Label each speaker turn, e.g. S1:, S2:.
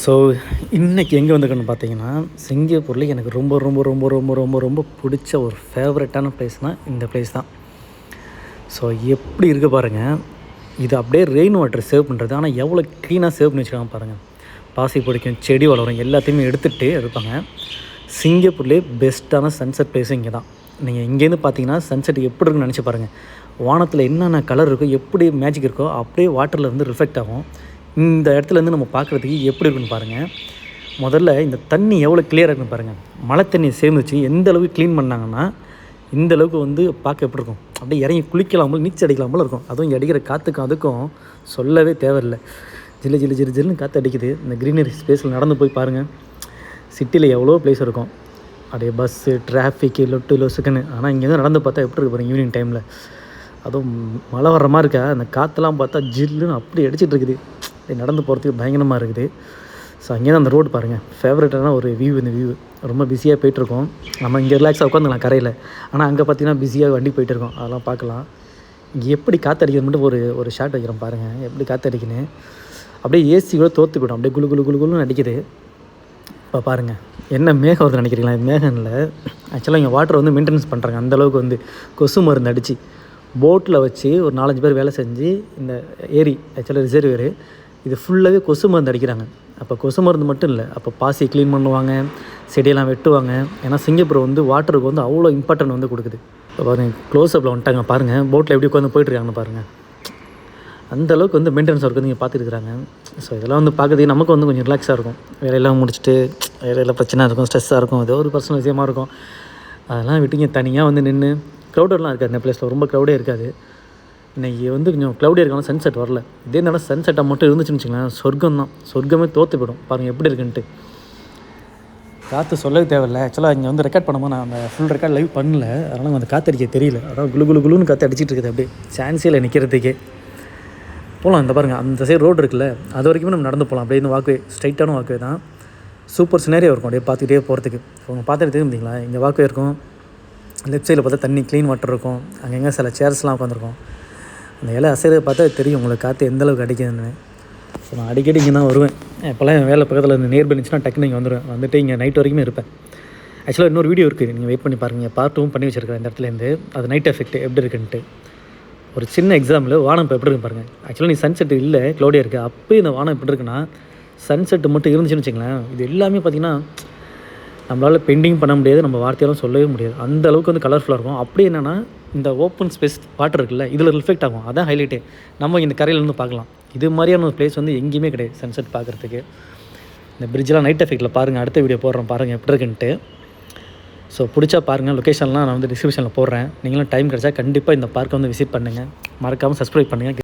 S1: So இன்றைக்கி எங்கே வந்திருக்கேன்னு பார்த்தீங்கன்னா சிங்கப்பூரில் எனக்கு ரொம்ப ரொம்ப ரொம்ப ரொம்ப ரொம்ப ரொம்ப பிடிச்ச ஒரு ஃபேவரட்டான பிளேஸ்னால் இந்த பிளேஸ் தான். ஸோ எப்படி இருக்க பாருங்கள் இது அப்படியே ரெயின் வாட்டர் சேவ் பண்ணுறது ஆனால் எவ்வளோ க்ளீனாக சேவ் பண்ணி வச்சுருக்காங்க பாருங்கள் பாசி பிடிக்கும் செடி வளரும் எல்லாத்தையுமே எடுத்துகிட்டு இருப்பாங்க. சிங்கப்பூர்லேயே பெஸ்ட்டான சன்செட் பிளேஸும் இங்கே தான். நீங்கள் இங்கேருந்து பார்த்தீங்கன்னா சன்செட் எப்படி இருக்குன்னு நினச்சி பாருங்கள் வானத்தில் என்னென்ன கலர் இருக்கோ எப்படி மேஜிக் இருக்கோ அப்படியே வாட்டரில் வந்து ரிஃப்ளெக்ட் ஆகும். இந்த இடத்துலேருந்து நம்ம பார்க்குறதுக்கு எப்படி இருக்குன்னு பாருங்கள் முதல்ல இந்த தண்ணி எவ்வளோ கிளியராக இருக்குன்னு பாருங்கள் மழை தண்ணியை சேர்ந்துச்சு. எந்த அளவுக்கு க்ளீன் பண்ணாங்கன்னா இந்த அளவுக்கு வந்து பார்க்க எப்படி இருக்கும்? அப்படியே இறங்கி குளிக்கலாம் போல் நீச்சல் அடிக்கலாம் போல் இருக்கும். அதுவும் அடிக்கிற காற்றுக்கும் அதுக்கும் சொல்லவே தேவையில்லை. ஜில்லு ஜில்லு ஜில்லு ஜில்லுன்னு காற்று அடிக்குது. இந்த க்ரீனரி ஸ்பேஸில் நடந்து போய் பாருங்கள் சிட்டியில் எவ்வளோ ப்ளேஸ் இருக்கும். அப்படியே பஸ்ஸு டிராஃபிக்கு லொட்டு லொசுக்குன்னு. ஆனால் இங்கேருந்து நடந்து பார்த்தா எப்படி இருக்கு பாருங்கள் ஈவினிங் டைமில் அதுவும் மழை வர்ற மாதிரி இருக்கா? அந்த காற்றெல்லாம் பார்த்தா ஜில்லுன்னு அப்படி அடிச்சிட்ருக்குது நடந்து போகிறதுக்கு பயங்கரமாக இருக்குது. ஸோ அங்கே தான் அந்த ரோடு பாருங்கள் ஃபேவரட்டான ஒரு வியூ இந்த வியூ ரொம்ப பிஸியாக போயிட்டுருக்கோம். நம்ம இங்கே ரிலாக்ஸாக உட்காந்துக்கலாம் கரையில். ஆனால் அங்கே பார்த்தீங்கன்னா பிஸியாக வண்டி போயிட்டுருக்கோம் அதெல்லாம் பார்க்கலாம். இங்கே எப்படி காற்றடிக்கிறது மட்டும் ஒரு ஒரு ஷாட் வைக்கிறோம் பாருங்கள் எப்படி காற்றடிக்குன்னு அப்படியே ஏசி கூட தோற்று போய்டும். அப்படியே குளு குளு குளு குளுன்னு அடிக்குது. இப்போ பாருங்கள் என்ன மேகம் வருது நினைக்கிறீங்களா? மேகம் இல்லை. ஆக்சுவலாக இங்கே வாட்டர் வந்து மெயின்டெனன்ஸ் பண்ணுறாங்க அந்தளவுக்கு வந்து கொசு மருந்து அடித்து போட்டில் வச்சு ஒரு நாலஞ்சு பேர் வேலை செஞ்சு இந்த ஏரி ஆக்சுவலாக ரிசர்வேரு இது ஃபுல்லாகவே கொசு மருந்து அடிக்கிறாங்க. அப்போ கொசு மருந்து மட்டும் இல்லை அப்போ பாசி க்ளீன் பண்ணுவாங்க செடியெல்லாம் வெட்டுவாங்க. ஏன்னா சிங்கப்பூர் வந்து வாட்டருக்கு வந்து அவ்வளோ இம்பார்ட்டன்ட் வந்து கொடுக்குது. இப்போ பாருங்கள் க்ளோஸ்அப்பில் வந்துட்டாங்க பாருங்கள் போட்டில் எப்படி உட்காந்து போயிட்டுருக்காங்கன்னு பாருங்கள் அந்தளவுக்கு வந்து மெயின்டெனன்ஸ் ஒர்க் வந்து இங்கே பார்த்துருக்குறாங்க ஸோ இதெல்லாம் வந்து பார்க்குறதுக்கு நமக்கு வந்து கொஞ்சம் ரிலாக்ஸாக இருக்கும். வேலையெல்லாம் முடிச்சுட்டு வேலையில் பிரச்சனை இருக்கும் ஸ்ட்ரெஸ்ஸாக இருக்கும் ஏதோ ஒரு பர்சனல் விஷயமா இருக்கும். அதெல்லாம் விட்டுங்க தனியாக வந்து நின்று க்ரௌடெல்லாம் இருக்காது இந்த பிளேஸில் ரொம்ப க்ரௌடே இருக்காது. இன்றைக்கி வந்து கொஞ்சம் க்ளவுடியாக இருக்காங்க சன்செட் வரல. இதே நேரம் சன்செட்டாக மட்டும் இருந்துச்சுன்னு வச்சுங்களேன் சொர்க்கம் தான் சொர்க்கமே தோற்று போயிடும். பாருங்கள் எப்படி இருக்குன்ட்டு. காற்று சொல்லவே தேவையில்ல. ஆக்சுவலாக இங்கே வந்து ரெக்கார்ட் பண்ணும்போது நான் அந்த ஃபுல் ரெக்கார்ட் லைவ் பண்ணல. அதனால் அந்த காற்று அடிக்க தெரியல. அதான் குளு குளு குளுன்னு காற்று அடிச்சிட்டு இருக்குது அப்படியே. சான்ஸியில் நிற்கிறதுக்கே போகலாம் இந்த பாருங்கள் அந்த சைடு ரோடு இருக்குல்ல அது வரைக்குமே நம்ம நடந்து போகலாம் அப்படியே இந்த வாக்குவே ஸ்ட்ரைட்டான வாக்குவே தான். சூப்பர் சினேரியா இருக்கும். அப்படியே பார்த்துக்கிட்டே போகிறதுக்கு அவங்க பார்த்துட்டு தெரியுங்களா இங்கே வாக்குவே இருக்கும். லெஃப்ட் சைடில் பார்த்தா தண்ணி க்ளீன் வாட்டர் இருக்கும். அங்கங்கே சில சேர்ஸ்லாம் உட்காந்துருக்கும் அந்த இலை அசைறதை பார்த்தா தெரியும் உங்களுக்கு காற்று எந்த அளவுக்கு அடிக்குதுன்னு. ஸோ நான் அடிக்கடி இங்கே தான் வருவேன். இப்போல்லாம் என் வேலை பக்கத்தில் இருந்து நேர் இருந்துச்சுன்னா டக்குனு இங்கே வந்துடுவேன் வந்துட்டு இங்கே நைட் வரைக்குமே இருப்பேன். ஆக்சுவலாக இன்னொரு வீடியோ இருக்குது நீங்கள் வெயிட் பண்ணி பாருங்கள் பார்ட்டும் பண்ணி வச்சிருக்கேன் இந்த இடத்துலேருந்து அது நைட் எஃபெக்ட் எப்படி இருக்குன்ட்டு. ஒரு சின்ன எக்ஸாம்பிள் வானம் இப்போ எப்படி இருக்கு பாருங்கள் ஆக்சுவலாக நீ சன்செட் இல்லை க்ளோடியாக இருக்குது அப்போ இந்த வானம் எப்படி இருக்குன்னா சன்செட் மட்டும் இருந்துச்சுன்னு வச்சுங்களேன் இது எல்லாமே பார்த்திங்கன்னா நம்மளால் பெயிண்டிங் பண்ண முடியாது. நம்ம வார்த்தையாலும் சொல்லவே முடியாது. அந்த அளவுக்கு வந்து கலர்ஃபுல்லாக இருக்கும். அப்படி என்னென்னா இந்த ஓப்பன் ஸ்பேஸ் வாட்டர் இருக்குல்ல இதில் ரிஃப்ளெக்ட் ஆகும். அதான் ஹைலைட்டே நம்ம இந்த கரையிலேருந்து பார்க்கலாம். இது மாதிரியான ஒரு பிளேஸ் வந்து எங்கேயுமே கிடையாது சன்செட் பார்க்குறதுக்கு. இந்த பிரிட்ஜெலாம் நைட் எஃபெக்ட்டில் பாருங்கள் அடுத்த வீடியோ போடுறோம் பாருங்கள் எப்படி இருக்குன்ட்டு. ஸோ பிடிச்சா பாருங்கள் லொக்கேஷன்லாம் நான் வந்து டிஸ்கிரிப்ஷனில் போடுறேன். நீங்களும் டைம் கிடச்சா கண்டிப்பாக இந்த பார்க்கை வந்து விசிட் பண்ணுங்கள் மறக்காமல் சப்ஸ்கிரைப் பண்ணுங்கள்